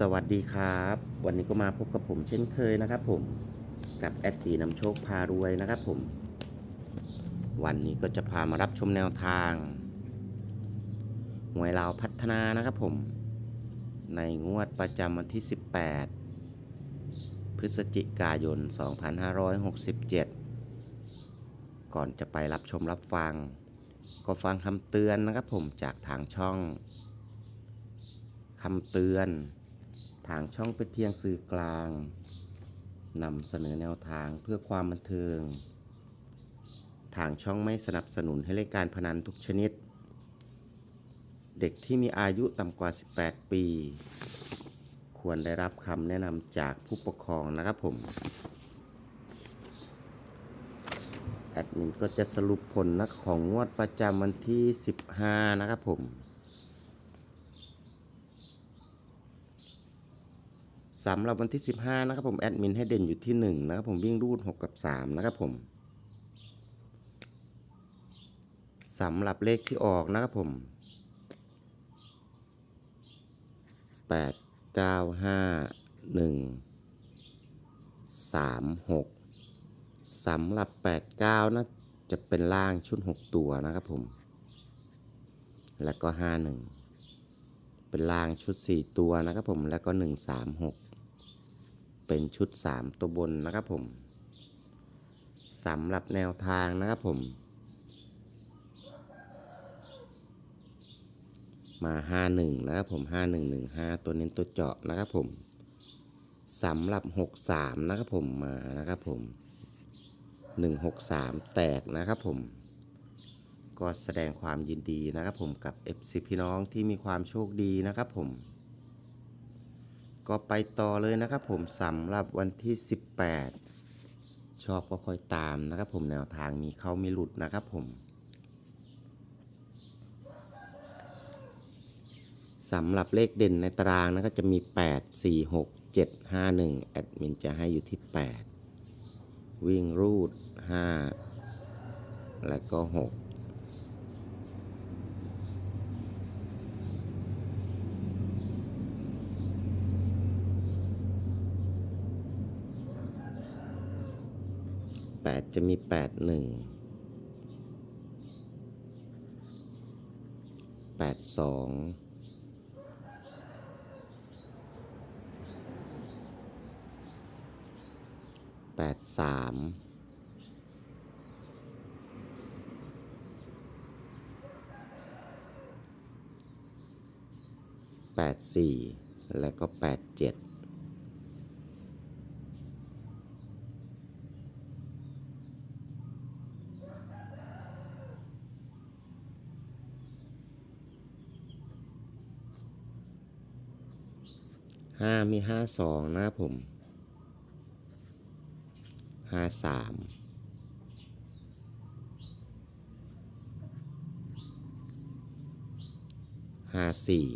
สวัสดีครับ วันนี้ก็มาพบกับผมเช่นเคยนะครับผมกับแอดตีนำโชคพารวยนะครับผม วันนี้ก็จะพามารับชมแนวทางหวยลาวพัฒนานะครับผม ในงวดประจำวันที่ 18 พฤศจิกายน 2567 ก่อนจะไปรับชมรับฟัง ก็ฟังคำเตือนนะครับผมจากทางช่องคำเตือน ทางช่องเป็นเพียงสื่อกลางนำเสนอแนวทางเพื่อความบันเทิง ทางช่องไม่สนับสนุนให้เล่นการพนันทุกชนิด เด็กที่มีอายุต่ำกว่า 18 ปี ควรได้รับคำแนะนำจากผู้ปกครองนะครับผม แอดมินก็จะสรุปผลนักของงวดประจำวันที่ 15 นะครับผม สำหรับวันที่ 15 นะครับผมแอดมินให้เด่นอยู่ที่ 1 นะครับผมวิ่งรูด 6 กับ 3 นะครับผมสำหรับเลขที่ออกนะครับผม 8 9 5 1 3 6สำหรับ 8 9นะจะเป็นล่างชุด 6 ตัวนะครับผม แล้วก็ 5 1 เป็นล่างชุด 4 ตัวนะครับผม แล้วก็ 1 3 6 เป็นชุด 3 ตัวบนนะครับผมสำหรับแนวทางนะครับผม มา 51 นะครับผม 5115 ตัวเน้นตัวเจาะนะครับผมสำหรับ 63 นะครับผมมานะครับผม 163 แตกนะครับผม ก็แสดงความยินดีนะครับผมกับ FC พี่น้องที่มีความโชคดีนะครับผม ก็ไปต่อเลยนะครับผมสำหรับวันที่ 18 ชอบก็ค่อยตามนะครับผมแนวทางมีเข้ามีหลุดนะครับผมสำหรับเลขเด่นในตารางนะก็จะมี 8 4 6 7 5 1 แอดมินจะให้อยู่ที่ 8 วิ่งรูด 5 แล้วก็ 6 8 จะมี 8 1 8 2 8 3 8 4 แล้วก็ 8 7 ห้ามีห้าสองนะผมห้าสามห้าสี่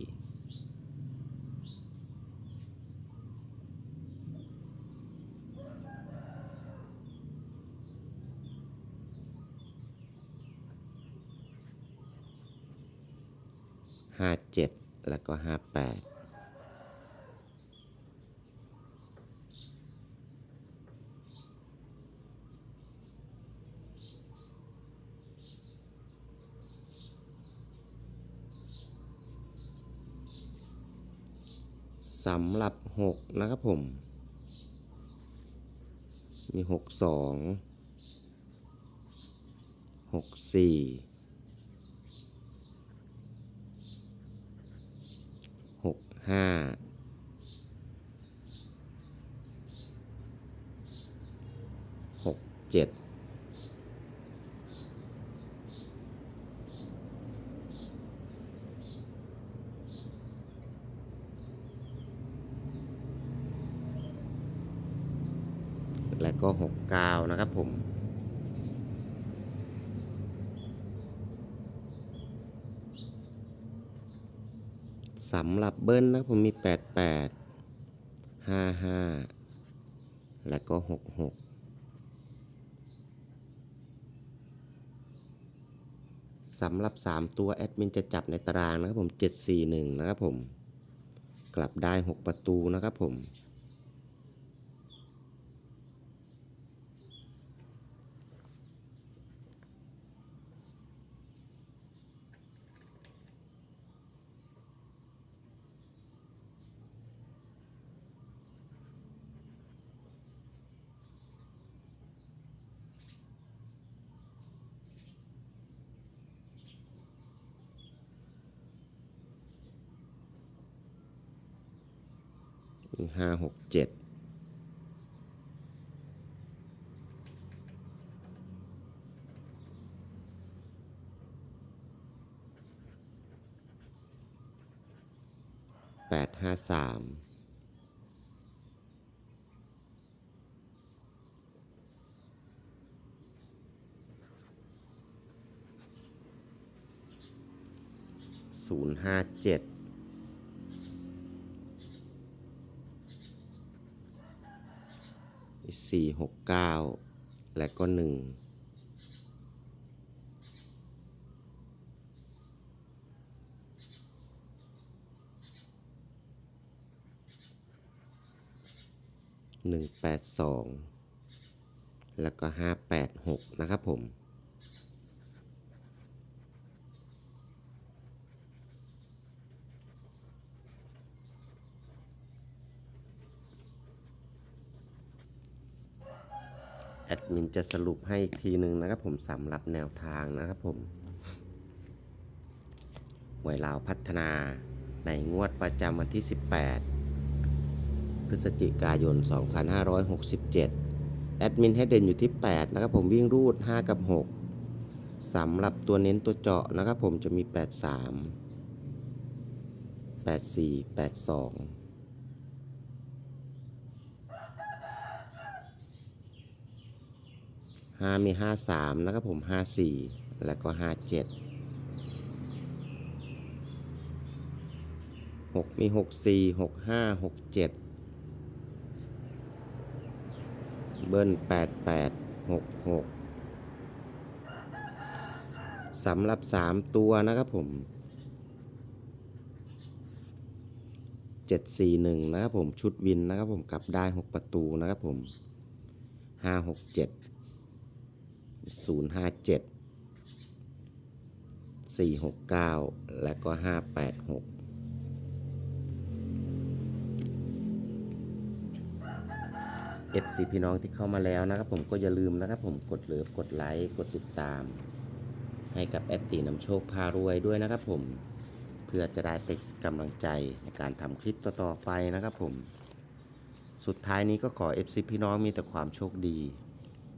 ห้าเจ็ดแล้วก็ห้าแปด สำหรับ 6 นะครับผม มี 6 2 6 4 6 5 6 7 ก็หกเก้านะครับผมสำหรับเบิ้ลนะผมมีแปดแปดห้าห้าและก็หกหกสำหรับ 3 ตัวแอดมินจะจับในตารางนะครับผม 741 นะครับผม กลับได้ 6 ประตูนะครับผม ห้าหกเจ็ดแปดห้าสามศูนย์ห้าเจ็ด สี่หกเก้าและก็หนึ่งหนึ่งแปดสองแล้วก็ห้าแปดหกนะครับผม แอดมินจะสรุปให้อีกทีหนึ่งนะครับผมสำหรับแนวทางนะครับผมหวยลาวพัฒนาในงวดประจำวันที่ 18 พฤศจิกายน 2567 แอดมินให้เด่นอยู่ที่ 8 นะครับผมวิ่งรูด 5 กับ 6สำหรับตัวเน้นตัวเจาะนะครับผมจะมี 83 84 82 ห้ามีห้าสามนะครับผมห้าสี่แล้วก็ห้าเจ็ดหกมีหกสี่หกห้าหกเจ็ดเบิ้ลแปดแปดหกหกสำหรับสามตัวนะครับผมเจ็ดสี่หนึ่งนะครับผมชุดวินนะครับผมกลับได้หกประตูนะครับผมห้าหกเจ็ด ศูนย์ห้าเจ็ดสี่หกเก้าและก็ห้าแปดหกเอฟซีพี่น้องที่เข้ามาแล้วนะครับ ผมก็อย่าลืมนะครับผมกดเลิฟกดไลค์กดติดตาม ให้กับแอดตีนำโชคพารวยด้วยนะครับผมเพื่อจะได้เป็นกำลังใจในการทำคลิปต่อๆไปนะครับผม สุดท้ายนี้ก็ขอ FC พี่น้องมีแต่ความโชคดี